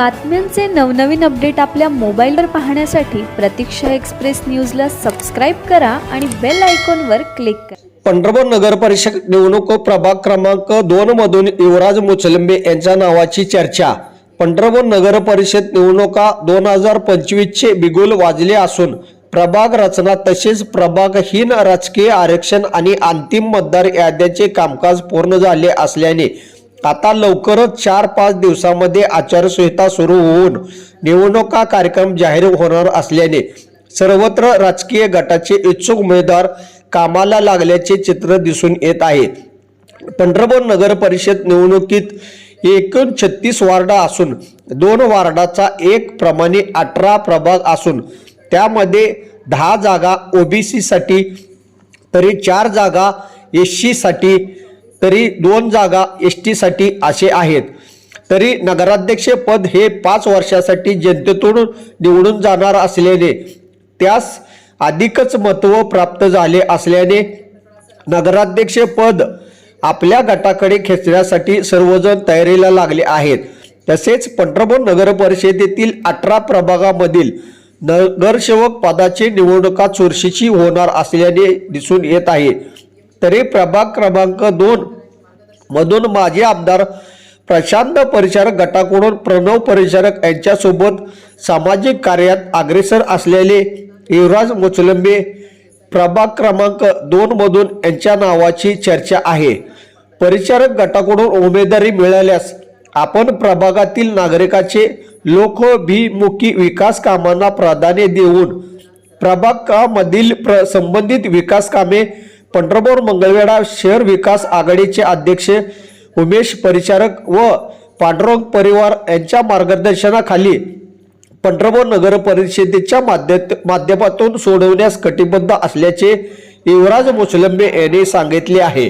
बातम्यांचे नवनवीन अपडेट आपल्या मोबाईलवर पाहण्यासाठी प्रतीक्षा एक्सप्रेस न्यूजला सबस्क्राईब करा आणि बेल आयकॉनवर क्लिक करा. पंढरपूर नगर परिषद निवडणूक प्रभाग क्रमांक दोन मधून युवराज मुचलंबे यांच्या नावाची चर्चा. पंढरपूर नगर परिषद निवडणुका दोन हजार पंचवीसचे बिगुल वाजले असून प्रभाग रचना तसेच प्रभागहीन राजकीय आरक्षण आणि अंतिम मतदार याद्याचे कामकाज पूर्ण झाले असल्याने आता लवकरच चार पाच दिवसामध्ये आचारसंहिता सुरू होऊन निवडणुका कार्यक्रम जाहीर होणार असल्याने सर्वत्र राजकीय गटाचे इच्छुक उमेदवार कामाला लागल्याचे चित्र दिसून येत आहे. पंढरपूर नगर परिषद निवडणुकीत एकूण छत्तीस वार्ड असून दोन वार्डाचा एक प्रमाणे अठरा प्रभाग असून त्यामध्ये दहा जागा ओबीसीसाठी तरी चार जागा एससाठी तरी दोन जागा एस टीसाठी असे आहेत. तरी नगराध्यक्ष पद हे पाच वर्षासाठी जनतेतून निवडून जाणार असल्याने त्यास अधिकच महत्त्व प्राप्त झाले असल्याने नगराध्यक्ष पद आपल्या गटाकडे खेचण्यासाठी सर्वजण तयारीला लागले आहेत. तसेच पंढरपूर नगर परिषदेतील अठरा प्रभागामधील नगरसेवक पदाची निवडणुका चुरशीची होणार असल्याने दिसून येत आहे. तरी प्रभाग क्रमांक दोन मधून माजी आमदार प्रशांत परिचारक गटाकडून प्रणव परिचारक यांच्यासोबत सामाजिक कार्यात अग्रेसर असलेले युवराज मुचलंबे प्रभाग क्रमांक दोन मधून यांच्या नावाची चर्चा आहे. परिचारक गटाकडून उमेदवारी मिळाल्यास आपण प्रभागातील नागरिकाचे लोकभिमुखी विकास कामांना प्राधान्य देऊन प्रभागामधील प्र संबंधित विकास कामे पंढरपूर मंगळवेढा शहर विकास आघाडीचे अध्यक्ष उमेश परिचारक व पांडुरंग परिवार यांच्या मार्गदर्शनाखाली पंढरपूर नगर परिषदेच्या माध्यमातून सोडवण्यास कटिबद्ध असल्याचे युवराज मुसलंबे यांनी सांगितले आहे.